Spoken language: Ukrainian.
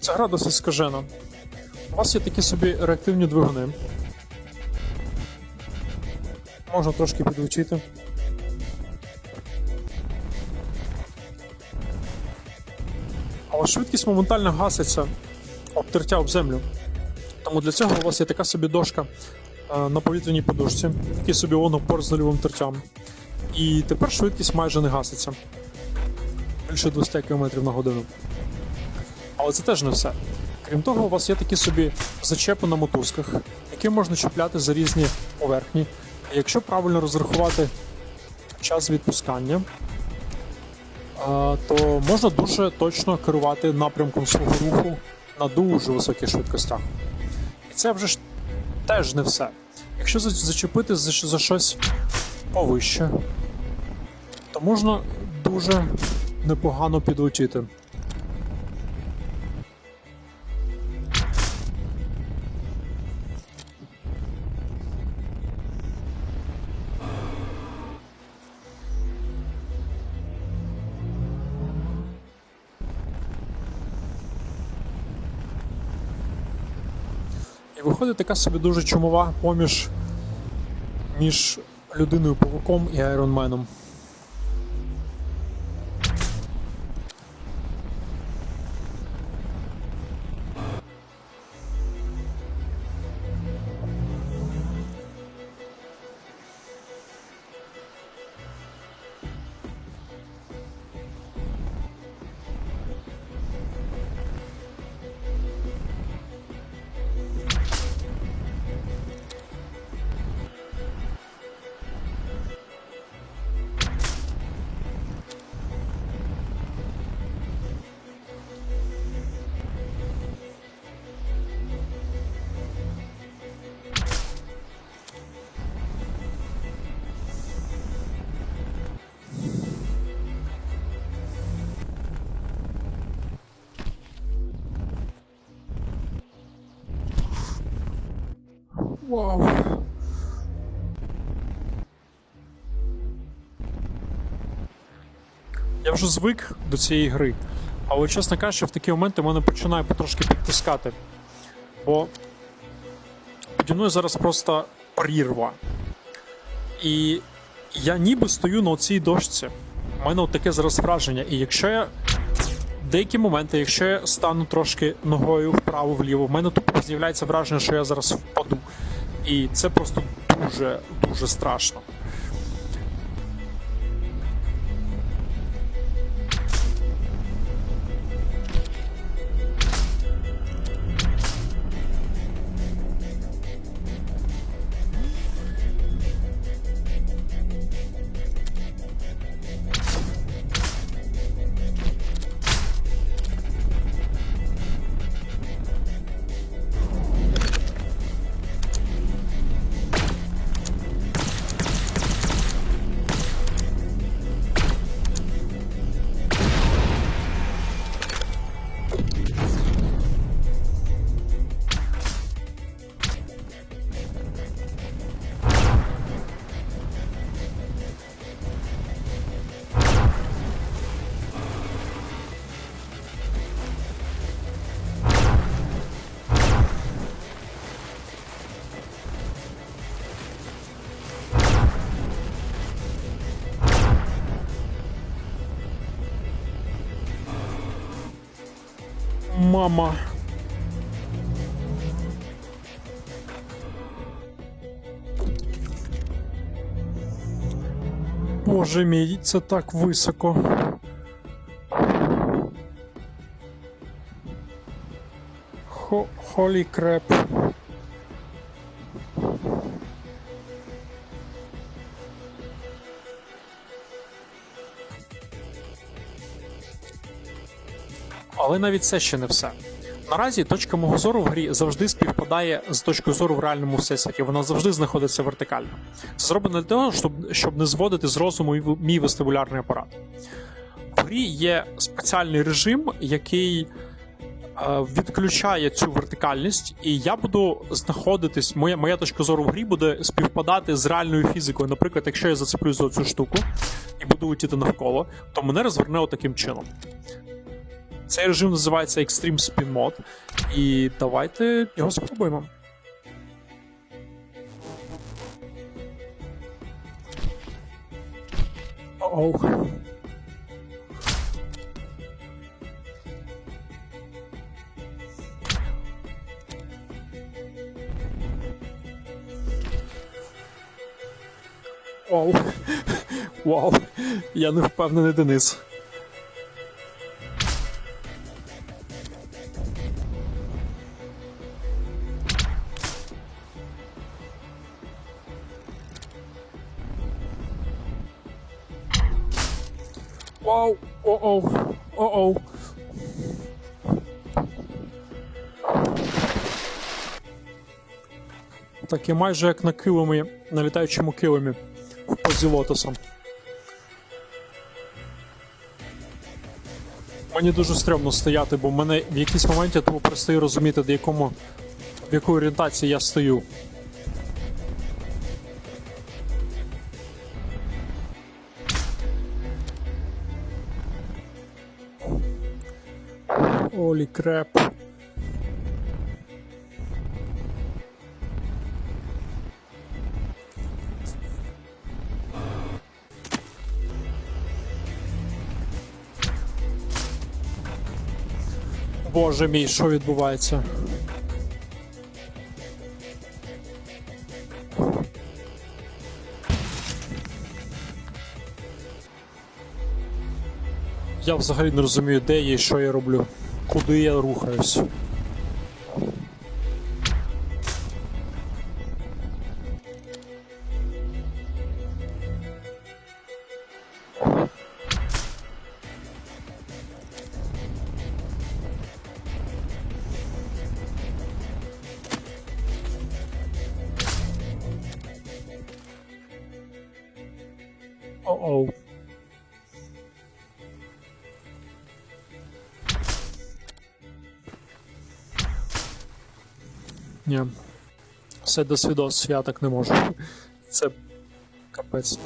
Ця гра досить скажена. У вас є такі собі реактивні двигуни. Можна трошки підвчити. Але швидкість моментально гаситься обтертя об землю. Тому для цього у вас є така собі дошка е, на повітряній подушці, такий собі опор з нульовим тертям. І тепер швидкість майже не гаситься. Більше 200 км на годину. Але це теж не все. Крім того, у вас є такі собі зачепи на мотузках, які можна чіпляти за різні поверхні. Якщо правильно розрахувати час відпускання, то можна дуже точно керувати напрямком свого руху на дуже високих швидкостях. І це вже ж теж не все. Якщо зачепити за, за щось повище, то можна дуже непогано підлетіти. І виходить така собі дуже чумова поміж між людиною павуком і айронменом. Вау. Я вже звик до цієї гри, але, чесно кажучи, в такі моменти мене починає потрошки підтискати. Бо піді мною зараз просто прірва. І я ніби стою на цій дошці. У мене таке зараз враження. І якщо я деякі моменти, якщо я стану трошки ногою вправо-вліво, в мене тупо з'являється враження, що я зараз впаду. І це просто дуже дуже страшно. Мама. Боже мій, це так високо. Хо, холі креп. Але навіть це ще не все. Наразі точка мого зору в грі завжди співпадає з точкою зору в реальному всесвіті. Вона завжди знаходиться вертикально. Це зроблено для того, щоб, щоб не зводити з розуму мій вестибулярний апарат. В грі є спеціальний режим, який е, відключає цю вертикальність, і я буду знаходитись. Моя, моя точка зору в грі буде співпадати з реальною фізикою. Наприклад, якщо я зацеплюсь за цю штуку і буду летіти навколо, то мене розверне отаким чином. Цей режим називається Extreme Spin Mode. І давайте його спробуємо. Оу. Вау. Вау. Я не впевнений, Денис. Вау. О-оу. О-оу. Таке майже як на килимі, на літаючому килимі в лотоса. Мені дуже стрьомно стояти, бо мене в якийсь момент я тому перестаю розуміти, в якому в якої орієнтації я стою. Олі креп. Боже мій, що відбувається? Я взагалі не розумію, де я і що я роблю, куди я рухаюсь. О-оу. Ні. Все до свідос, я так не можу. Це капець.